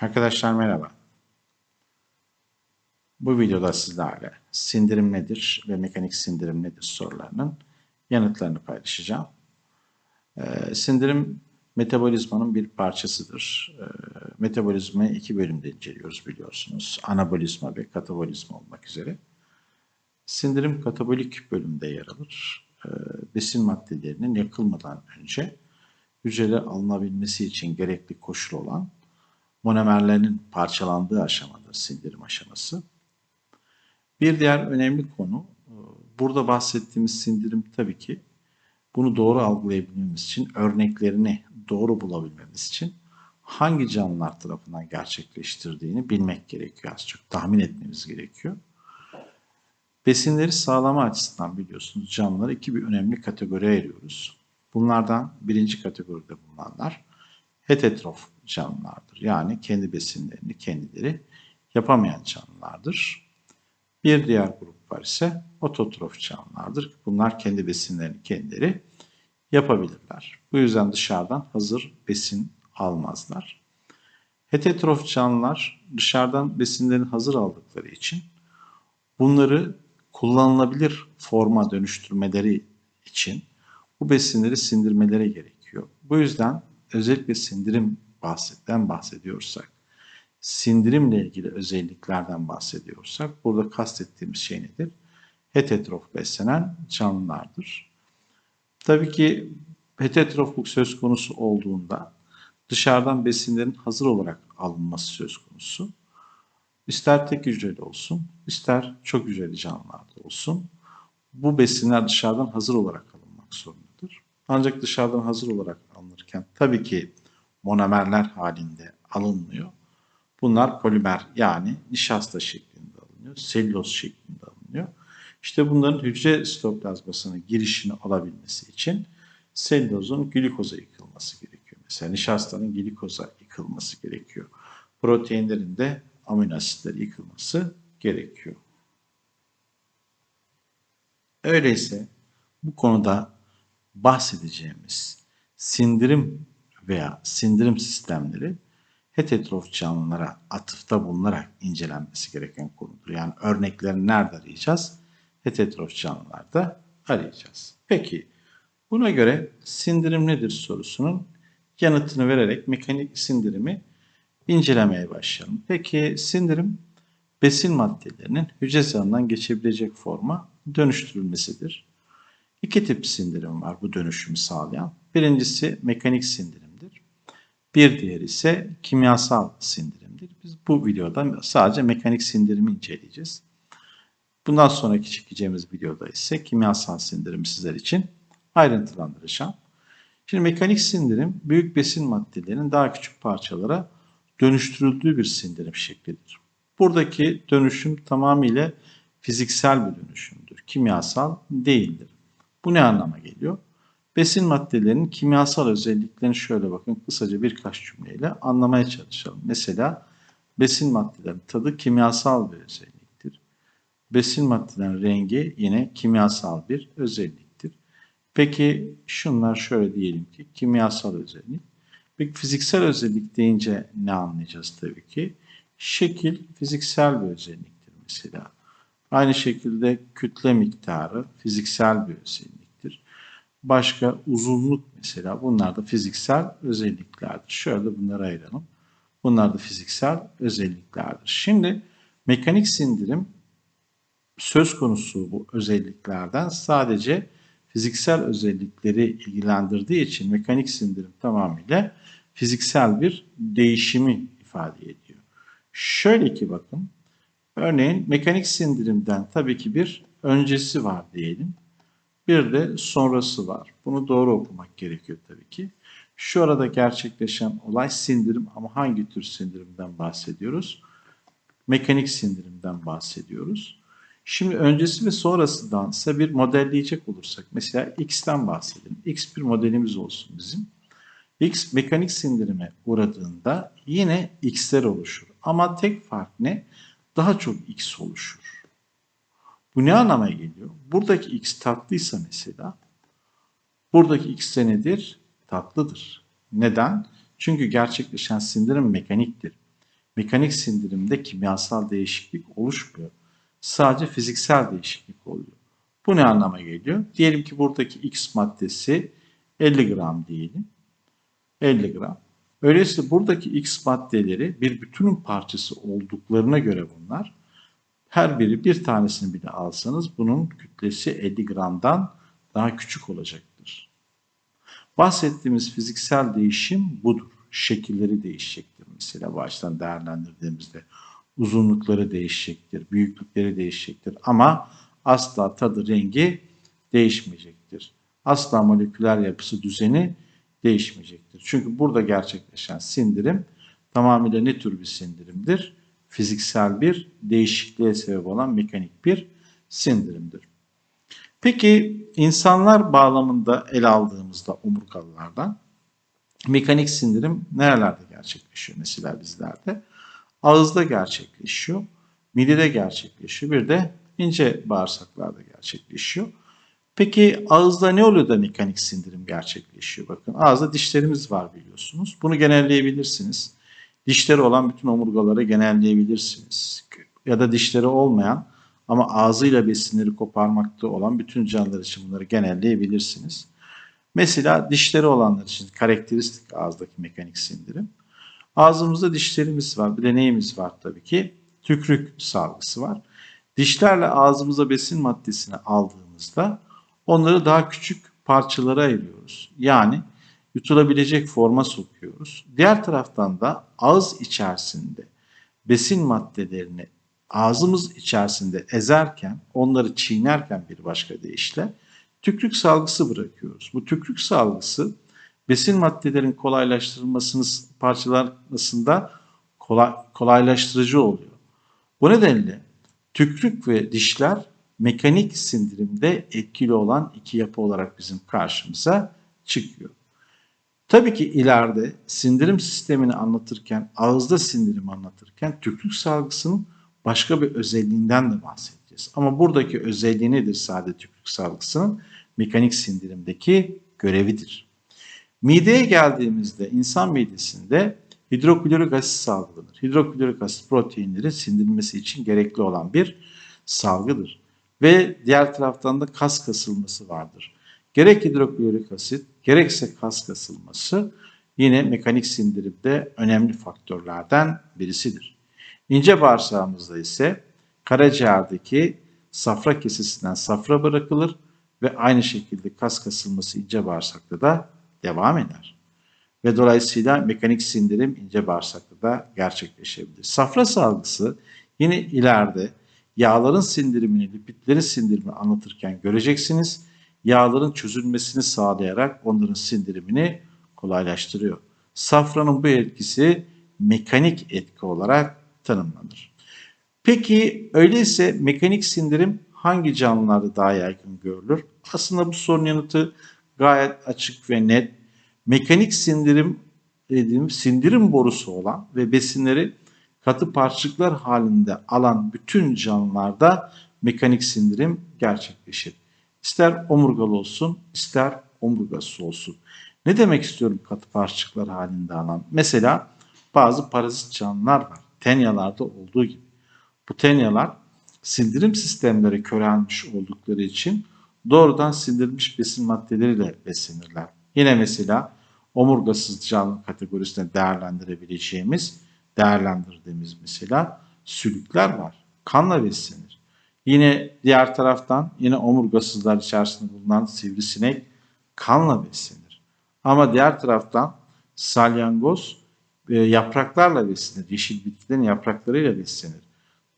Arkadaşlar merhaba. Bu videoda sizlerle sindirim nedir ve mekanik sindirim nedir sorularının yanıtlarını paylaşacağım. Ee, sindirim metabolizmanın bir parçasıdır. Ee, metabolizmayı iki bölümde inceliyoruz biliyorsunuz. Anabolizma ve katabolizma olmak üzere. Sindirim katabolik bölümde yer alır. Ee, besin maddelerinin yakılmadan önce hücrede alınabilmesi için gerekli koşul olan monomerlerinin parçalandığı aşamadır sindirim aşaması. Bir diğer önemli konu, e, burada bahsettiğimiz sindirim tabii ki bunu doğru algılayabilmemiz için, örneklerini doğru bulabilmemiz için hangi canlılar tarafından gerçekleştirdiğini bilmek gerekiyor. Az çok tahmin etmemiz gerekiyor. Besinleri sağlama açısından biliyorsunuz canlıları iki bir önemli kategoriye ayırıyoruz. Bunlardan birinci kategoride bulunanlar heterotrof canlılardır. Yani kendi besinlerini kendileri yapamayan canlılardır. Bir diğer grup var ise ototrof canlılardır. Bunlar kendi besinlerini kendileri yapabilirler. Bu yüzden dışarıdan hazır besin almazlar. Heterotrof canlılar dışarıdan besinlerini hazır aldıkları için bunları kullanılabilir forma dönüştürmeleri için bu besinleri sindirmeleri gerekiyor. Bu yüzden özellikle sindirim bahsetten bahsediyorsak, sindirimle ilgili özelliklerden bahsediyorsak burada kastettiğimiz şey nedir? Heterotrof beslenen canlılardır. Tabii ki heterotrofluk söz konusu olduğunda dışarıdan besinlerin hazır olarak alınması söz konusu. İster tek hücreli olsun, ister çok hücreli canlılarda olsun. Bu besinler dışarıdan hazır olarak alınmak zorundadır. Ancak dışarıdan hazır olarak alınırken tabii ki monomerler halinde alınmıyor. Bunlar polimer yani nişasta şeklinde alınıyor, selüloz şeklinde alınıyor. İşte bunların hücre sitoplazmasına girişini alabilmesi için selülozun glikoza yıkılması gerekiyor. Mesela nişastanın glikoza yıkılması gerekiyor. Proteinlerin de amino asitler yıkılması gerekiyor. Öyleyse bu konuda bahsedeceğimiz sindirim veya sindirim sistemleri heterotrof canlılara atıfta bulunarak incelenmesi gereken konudur. Yani örneklerini nerede arayacağız? Heterotrof canlılarda arayacağız. Peki buna göre sindirim nedir sorusunun yanıtını vererek mekanik sindirimi incelemeye başlayalım. Peki sindirim besin maddelerinin hücre zarından geçebilecek forma dönüştürülmesidir. İki tip sindirim var bu dönüşümü sağlayan. Birincisi mekanik sindirimdir. Bir diğeri ise kimyasal sindirimdir. Biz bu videoda sadece mekanik sindirimi inceleyeceğiz. Bundan sonraki çekeceğimiz videoda ise kimyasal sindirimi sizler için ayrıntılandıracağım. Şimdi mekanik sindirim büyük besin maddelerinin daha küçük parçalara dönüştürüldüğü bir sindirim şeklidir. Buradaki dönüşüm tamamıyla fiziksel bir dönüşümdür. Kimyasal değildir. Bu ne anlama geliyor? Besin maddelerinin kimyasal özelliklerini şöyle bakın kısaca birkaç cümleyle anlamaya çalışalım. Mesela besin maddelerinin tadı kimyasal bir özelliktir. Besin maddelerin rengi yine kimyasal bir özelliktir. Peki şunlar şöyle diyelim ki kimyasal özellik. Peki fiziksel özellik deyince ne anlayacağız tabii ki? Şekil fiziksel bir özelliktir mesela. Aynı şekilde kütle miktarı fiziksel bir özelliktir. Başka uzunluk mesela bunlar da fiziksel özelliklerdir. Şöyle bunları ayıralım. Bunlar da fiziksel özelliklerdir. Şimdi mekanik sindirim söz konusu bu özelliklerden sadece fiziksel özellikleri ilgilendirdiği için mekanik sindirim tamamıyla fiziksel bir değişimi ifade ediyor. Şöyle ki bakın Örneğin mekanik sindirimden tabii ki bir öncesi var diyelim. Bir de sonrası var. Bunu doğru okumak gerekiyor tabii ki. Şu arada gerçekleşen olay sindirim ama hangi tür sindirimden bahsediyoruz? Mekanik sindirimden bahsediyoruz. Şimdi öncesi ve sonrasından ise bir modelleyecek olursak mesela X'ten bahsedelim. X bir modelimiz olsun bizim. X mekanik sindirime uğradığında yine X'ler oluşur. Ama tek fark ne? daha çok x oluşur. Bu ne anlama geliyor? Buradaki x tatlıysa mesela buradaki x de nedir? Tatlıdır. Neden? Çünkü gerçekleşen sindirim mekaniktir. Mekanik sindirimde kimyasal değişiklik oluşmuyor. Sadece fiziksel değişiklik oluyor. Bu ne anlama geliyor? Diyelim ki buradaki X maddesi 50 gram diyelim. 50 gram. Öyleyse buradaki X maddeleri bir bütünün parçası olduklarına göre bunlar her biri bir tanesini bile alsanız bunun kütlesi 50 gramdan daha küçük olacaktır. Bahsettiğimiz fiziksel değişim budur. Şekilleri değişecektir. Mesela baştan değerlendirdiğimizde uzunlukları değişecektir, büyüklükleri değişecektir ama asla tadı, rengi değişmeyecektir. Asla moleküler yapısı, düzeni değişmeyecektir. Çünkü burada gerçekleşen sindirim tamamıyla ne tür bir sindirimdir? Fiziksel bir değişikliğe sebep olan mekanik bir sindirimdir. Peki insanlar bağlamında ele aldığımızda omurgalılardan mekanik sindirim nerelerde gerçekleşiyor mesela bizlerde? Ağızda gerçekleşiyor, midede gerçekleşiyor, bir de ince bağırsaklarda gerçekleşiyor. Peki ağızda ne oluyor da mekanik sindirim gerçekleşiyor? Bakın ağızda dişlerimiz var biliyorsunuz. Bunu genelleyebilirsiniz. Dişleri olan bütün omurgaları genelleyebilirsiniz. Ya da dişleri olmayan ama ağzıyla besinleri koparmakta olan bütün canlılar için bunları genelleyebilirsiniz. Mesela dişleri olanlar için karakteristik ağızdaki mekanik sindirim. Ağzımızda dişlerimiz var. Bir de var tabii ki? Tükrük salgısı var. Dişlerle ağzımıza besin maddesini aldığımızda onları daha küçük parçalara ayırıyoruz. Yani yutulabilecek forma sokuyoruz. Diğer taraftan da ağız içerisinde besin maddelerini ağzımız içerisinde ezerken, onları çiğnerken bir başka deyişle tükrük salgısı bırakıyoruz. Bu tükrük salgısı besin maddelerin kolaylaştırılmasını parçalanmasında kolay, kolaylaştırıcı oluyor. Bu nedenle tükrük ve dişler mekanik sindirimde etkili olan iki yapı olarak bizim karşımıza çıkıyor. Tabii ki ileride sindirim sistemini anlatırken, ağızda sindirim anlatırken tükrük salgısının başka bir özelliğinden de bahsedeceğiz. Ama buradaki özelliği nedir sade tükrük salgısının? Mekanik sindirimdeki görevidir. Mideye geldiğimizde insan midesinde hidroklorik asit salgılanır. Hidroklorik asit proteinlerin sindirilmesi için gerekli olan bir salgıdır. Ve diğer taraftan da kas kasılması vardır. Gerek hidroklorik asit gerekse kas kasılması yine mekanik sindirimde önemli faktörlerden birisidir. İnce bağırsağımızda ise karaciğerdeki safra kesesinden safra bırakılır ve aynı şekilde kas kasılması ince bağırsakta da devam eder. Ve dolayısıyla mekanik sindirim ince bağırsakta da gerçekleşebilir. Safra salgısı yine ileride yağların sindirimini, lipidlerin sindirimini anlatırken göreceksiniz. Yağların çözülmesini sağlayarak onların sindirimini kolaylaştırıyor. Safranın bu etkisi mekanik etki olarak tanımlanır. Peki öyleyse mekanik sindirim hangi canlılarda daha yaygın görülür? Aslında bu sorunun yanıtı gayet açık ve net. Mekanik sindirim dediğim sindirim borusu olan ve besinleri katı parçacıklar halinde alan bütün canlılarda mekanik sindirim gerçekleşir. İster omurgalı olsun, ister omurgasız olsun. Ne demek istiyorum katı parçacıklar halinde alan? Mesela bazı parazit canlılar var. Tenyalarda olduğu gibi. Bu tenyalar sindirim sistemleri körelmiş oldukları için doğrudan sindirilmiş besin maddeleriyle beslenirler. Yine mesela omurgasız canlı kategorisine değerlendirebileceğimiz, değerlendirdiğimiz mesela sülükler var. Kanla beslenir. Yine diğer taraftan yine omurgasızlar içerisinde bulunan sivrisinek kanla beslenir. Ama diğer taraftan salyangoz e, yapraklarla beslenir. Yeşil bitkilerin yapraklarıyla beslenir.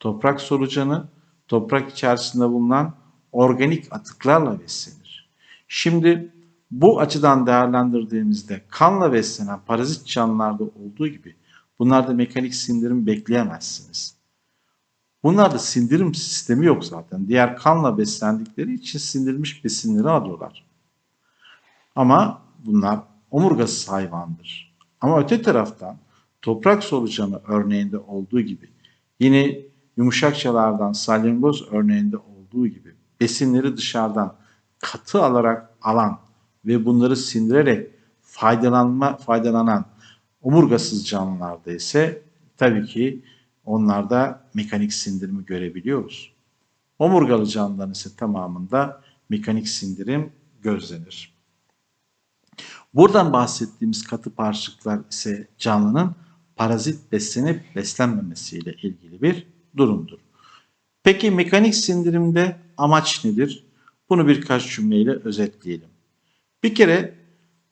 Toprak solucanı toprak içerisinde bulunan organik atıklarla beslenir. Şimdi bu açıdan değerlendirdiğimizde kanla beslenen parazit canlılarda olduğu gibi bunlarda mekanik sindirim bekleyemezsiniz. Bunlarda sindirim sistemi yok zaten. Diğer kanla beslendikleri için sindirilmiş besinleri alıyorlar. Ama bunlar omurgasız hayvandır. Ama öte taraftan toprak solucanı örneğinde olduğu gibi yine yumuşakçalardan salyangoz örneğinde olduğu gibi besinleri dışarıdan katı alarak alan ve bunları sindirerek faydalanma, faydalanan omurgasız canlılarda ise tabii ki onlarda mekanik sindirimi görebiliyoruz. Omurgalı canlıların ise tamamında mekanik sindirim gözlenir. Buradan bahsettiğimiz katı parçacıklar ise canlının parazit beslenip beslenmemesiyle ilgili bir durumdur. Peki mekanik sindirimde amaç nedir? Bunu birkaç cümleyle özetleyelim. Bir kere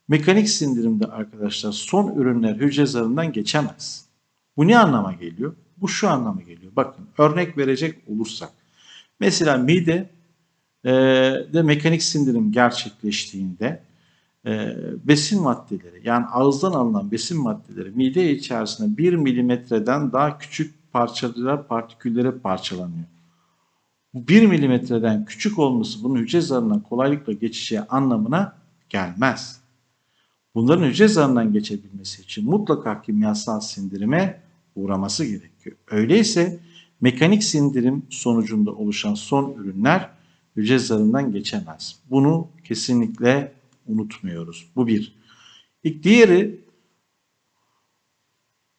mekanik sindirimde arkadaşlar son ürünler hücre zarından geçemez. Bu ne anlama geliyor? Bu şu anlama geliyor. Bakın örnek verecek olursak. Mesela mide e, de mekanik sindirim gerçekleştiğinde e, besin maddeleri yani ağızdan alınan besin maddeleri mide içerisinde 1 milimetreden daha küçük parçalara, partiküllere parçalanıyor. Bu 1 milimetreden küçük olması bunun hücre zarından kolaylıkla geçeceği anlamına gelmez. Bunların hücre zarından geçebilmesi için mutlaka kimyasal sindirime uğraması gerekiyor. Öyleyse mekanik sindirim sonucunda oluşan son ürünler hücre zarından geçemez. Bunu kesinlikle unutmuyoruz. Bu bir. İlk diğeri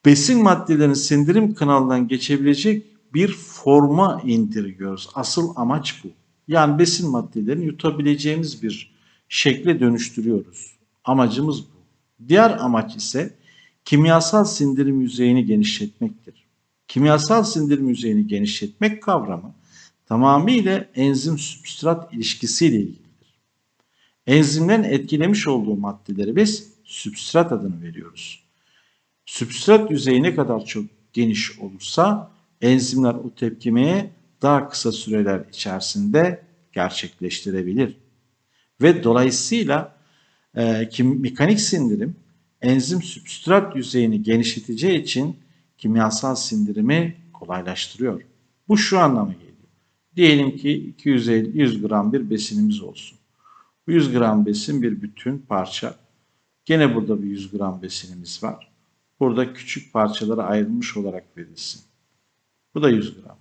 besin maddelerinin sindirim kanalından geçebilecek bir forma indiriyoruz. Asıl amaç bu. Yani besin maddelerini yutabileceğimiz bir şekle dönüştürüyoruz. Amacımız bu. Diğer amaç ise kimyasal sindirim yüzeyini genişletmektir. Kimyasal sindirim yüzeyini genişletmek kavramı tamamıyla enzim substrat ilişkisiyle ilgilidir. Enzimlerin etkilemiş olduğu maddeleri biz substrat adını veriyoruz. Substrat yüzeyi ne kadar çok geniş olursa enzimler o tepkimeyi daha kısa süreler içerisinde gerçekleştirebilir. Ve dolayısıyla e, kim, mekanik sindirim enzim substrat yüzeyini genişleteceği için kimyasal sindirimi kolaylaştırıyor. Bu şu anlama geliyor. Diyelim ki 250 100 gram bir besinimiz olsun. Bu 100 gram besin bir bütün parça. Gene burada bir 100 gram besinimiz var. Burada küçük parçalara ayrılmış olarak verilsin. Bu da 100 gram.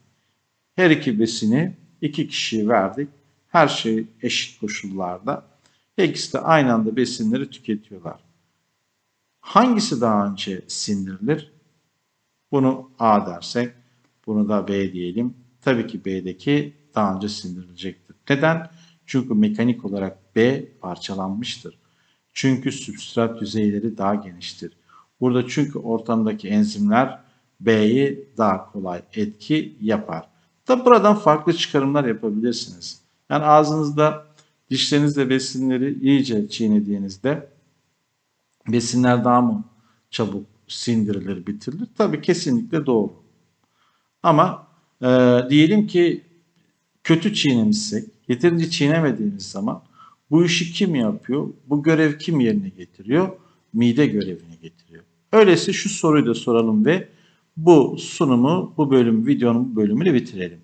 Her iki besini iki kişiye verdik. Her şey eşit koşullarda. İkisi de aynı anda besinleri tüketiyorlar. Hangisi daha önce sindirilir? Bunu A dersek, bunu da B diyelim. Tabii ki B'deki daha önce sindirilecektir. Neden? Çünkü mekanik olarak B parçalanmıştır. Çünkü substrat yüzeyleri daha geniştir. Burada çünkü ortamdaki enzimler B'yi daha kolay etki yapar. Tabi buradan farklı çıkarımlar yapabilirsiniz. Yani ağzınızda dişlerinizle besinleri iyice çiğnediğinizde besinler daha mı çabuk sindirilir, bitirilir? Tabi kesinlikle doğru. Ama e, diyelim ki kötü çiğnemişsek, yeterince çiğnemediğimiz zaman bu işi kim yapıyor? Bu görev kim yerine getiriyor? Mide görevini getiriyor. Öyleyse şu soruyu da soralım ve bu sunumu, bu bölüm, videonun bu bölümünü bitirelim.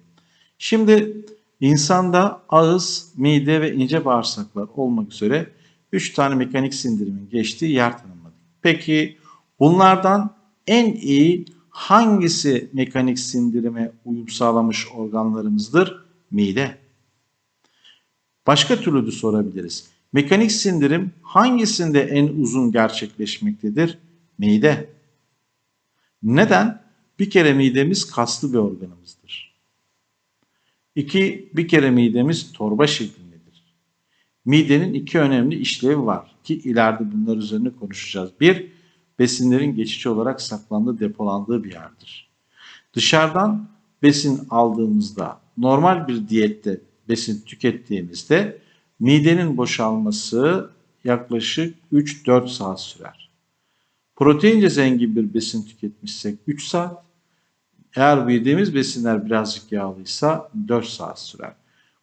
Şimdi insanda ağız, mide ve ince bağırsaklar olmak üzere 3 tane mekanik sindirimin geçtiği yer tanımladık. Peki bunlardan en iyi hangisi mekanik sindirime uyum sağlamış organlarımızdır? Mide. Başka türlü de sorabiliriz. Mekanik sindirim hangisinde en uzun gerçekleşmektedir? Mide. Neden? Bir kere midemiz kaslı bir organımızdır. İki, bir kere midemiz torba şeklindedir. Midenin iki önemli işlevi var ki ileride bunlar üzerine konuşacağız. Bir, besinlerin geçici olarak saklandığı, depolandığı bir yerdir. Dışarıdan besin aldığımızda, normal bir diyette besin tükettiğimizde midenin boşalması yaklaşık 3-4 saat sürer. Proteince zengin bir besin tüketmişsek 3 saat, eğer yediğimiz besinler birazcık yağlıysa 4 saat sürer.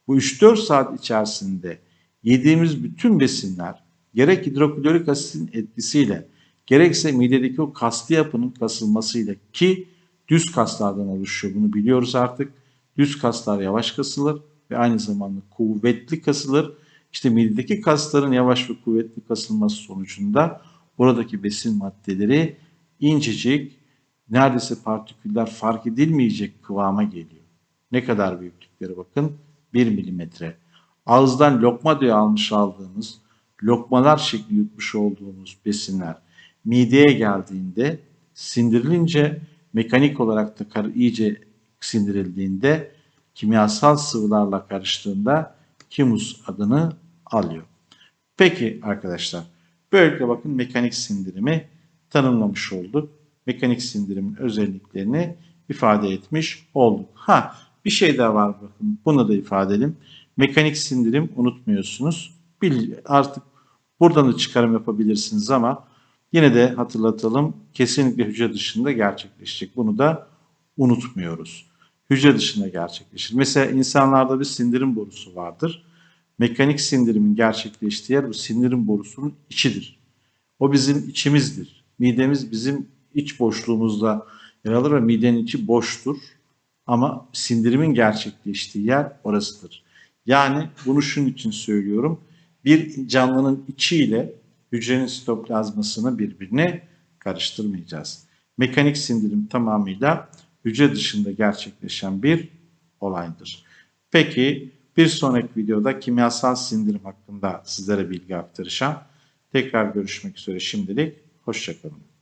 Bu 3-4 saat içerisinde yediğimiz bütün besinler gerek hidroklorik asitin etkisiyle gerekse midedeki o kaslı yapının kasılmasıyla ki düz kaslardan oluşuyor bunu biliyoruz artık. Düz kaslar yavaş kasılır ve aynı zamanda kuvvetli kasılır. İşte midedeki kasların yavaş ve kuvvetli kasılması sonucunda buradaki besin maddeleri incecik, neredeyse partiküller fark edilmeyecek kıvama geliyor. Ne kadar büyüklükleri bakın 1 milimetre. Ağızdan lokma diye almış aldığımız, lokmalar şekli yutmuş olduğumuz besinler mideye geldiğinde sindirilince mekanik olarak da kar- iyice sindirildiğinde kimyasal sıvılarla karıştığında kimus adını alıyor. Peki arkadaşlar, böylelikle bakın mekanik sindirimi tanımlamış olduk. Mekanik sindirimin özelliklerini ifade etmiş olduk. Ha, bir şey daha var bakın. Bunu da ifade edelim. Mekanik sindirim unutmuyorsunuz. Bil, artık buradan da çıkarım yapabilirsiniz ama yine de hatırlatalım. Kesinlikle hücre dışında gerçekleşecek. Bunu da unutmuyoruz. Hücre dışında gerçekleşir. Mesela insanlarda bir sindirim borusu vardır. Mekanik sindirimin gerçekleştiği yer bu sindirim borusunun içidir. O bizim içimizdir. Midemiz bizim iç boşluğumuzda yer alır ve midenin içi boştur. Ama sindirimin gerçekleştiği yer orasıdır. Yani bunu şunun için söylüyorum. Bir canlının içiyle hücrenin sitoplazmasını birbirine karıştırmayacağız. Mekanik sindirim tamamıyla hücre dışında gerçekleşen bir olaydır. Peki bir sonraki videoda kimyasal sindirim hakkında sizlere bilgi aktaracağım. Tekrar görüşmek üzere şimdilik. Hoşçakalın.